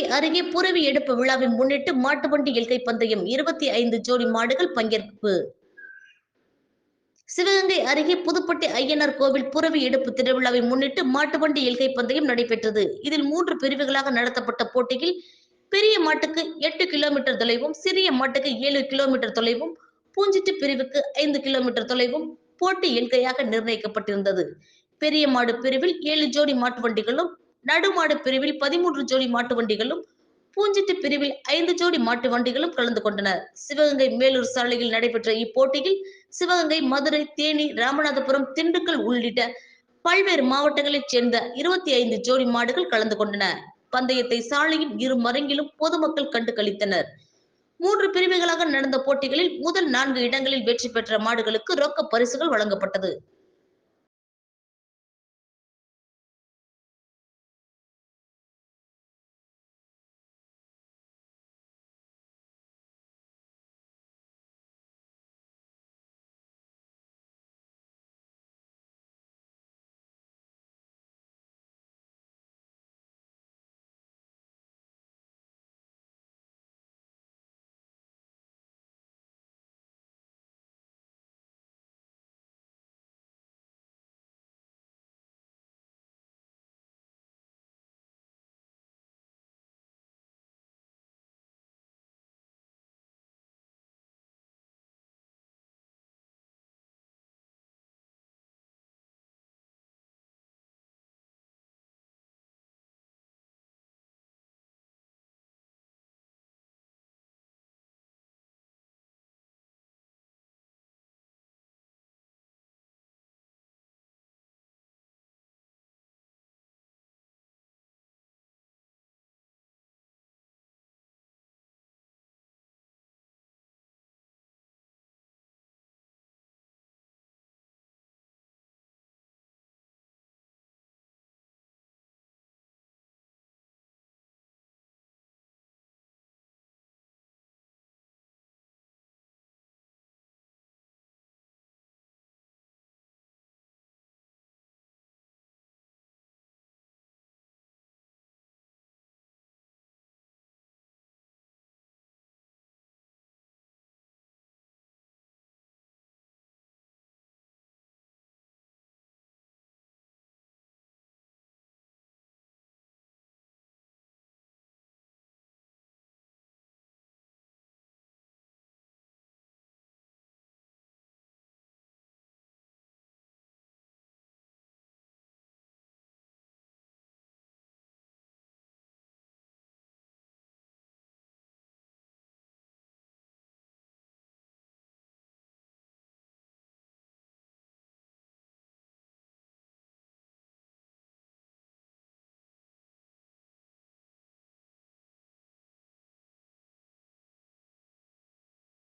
சிவகங்கை அருகே புறவி எடுப்பு விழாவை முன்னிட்டு மாட்டுவண்டி இயற்கை பந்தயம் இருபத்தி ஐந்து ஜோடி மாடுகள் பங்கேற்பு. சிவகங்கை அருகே புதுப்பட்டி ஐயனார் கோவில் புறவி எடுப்பு திருவிழாவை முன்னிட்டு மாட்டுவண்டி இயற்கை பந்தயம் நடைபெற்றது. இதில் மூன்று பிரிவுகளாக நடத்தப்பட்ட போட்டியில் பெரிய மாட்டுக்கு எட்டு கிலோமீட்டர் தொலைவும் சிறிய மாட்டுக்கு ஏழு கிலோமீட்டர் தொலைவும் பூஞ்சிட்டு பிரிவுக்கு ஐந்து கிலோமீட்டர் தொலைவும் போட்டி இயற்கையாக நிர்ணயிக்கப்பட்டிருந்தது. பெரிய மாடு பிரிவில் ஏழு ஜோடி மாட்டு வண்டிகளும் நடுமாடு பிரிவில் பதிமூன்று ஜோடி மாட்டு வண்டிகளும் பூஞ்சிட்டு பிரிவில் ஐந்து ஜோடி மாட்டு வண்டிகளும் கலந்து கொண்டனர் சிவகங்கை மேலூர் சாலையில் நடைபெற்ற இப்போட்டியில் சிவகங்கை மதுரை தேனி ராமநாதபுரம் திண்டுக்கல் உள்ளிட்ட பல்வேறு மாவட்டங்களைச் சேர்ந்த இருபத்தி ஐந்து ஜோடி மாடுகள் கலந்து கொண்டன. பந்தயத்தை சாலையின் இரு மரங்கிலும் பொதுமக்கள் கண்டு கழித்தனர் மூன்று பிரிவுகளாக நடந்த போட்டிகளில் முதல் நான்கு இடங்களில் வெற்றி பெற்ற மாடுகளுக்கு ரொக்க பரிசுகள் வழங்கப்பட்டது.